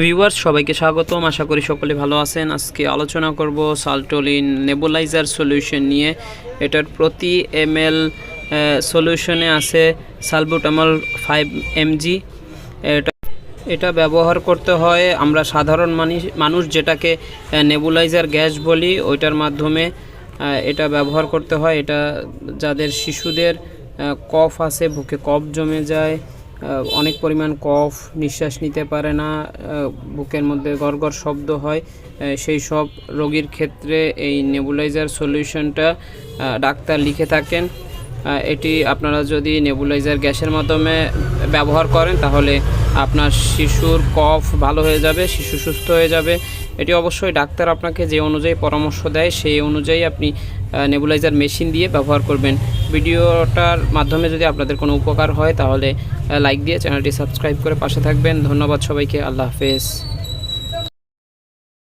Viewers সবাইকে স্বাগতম। আশা করি সকলে ভালো আছেন। আজকে আলোচনা করব সালটোলিন নেবুলাইজার সলিউশন নিয়ে। এটার প্রতি এম এল সলিউশনে আছে সালবুটামল ফাইভ এমজি। এটা এটা ব্যবহার করতে হয় আমরা সাধারণ মানুষ মানুষ যেটাকে নেবুলাইজার গ্যাস বলি, ওইটার মাধ্যমে এটা ব্যবহার করতে হয়। এটা যাদের শিশুদের কফ আছে, বুকে কফ জমে যায়। অনেক পরিমাণ কফ, নিঃশ্বাস নিতে পারে না বুকের মধ্যে গড়গড় শব্দ হয় সেই সব রোগীর ক্ষেত্রে এই নেবুলাইজার সলিউশনটা ডাক্তার লিখে থাকেন। এটি আপনারা যদি নেবুলাইজার গ্যাসের মাধ্যমে ব্যবহার করেন, তাহলে আপনার শিশুর কফ ভালো হয়ে যাবে, শিশু সুস্থ হয়ে যাবে। এটি অবশ্যই ডাক্তার আপনাকে যে অনুযায়ী পরামর্শ দেয়, সেই অনুযায়ী আপনি নেবুলাইজার মেশিন দিয়ে ব্যবহার করবেন। ভিডিওটার মাধ্যমে যদি আপনাদের কোনো উপকার হয়, তাহলে লাইক দিয়ে চ্যানেলটি সাবস্ক্রাইব করে পাশে থাকবেন। ধন্যবাদ সবাইকে। আল্লাহ হাফেজ।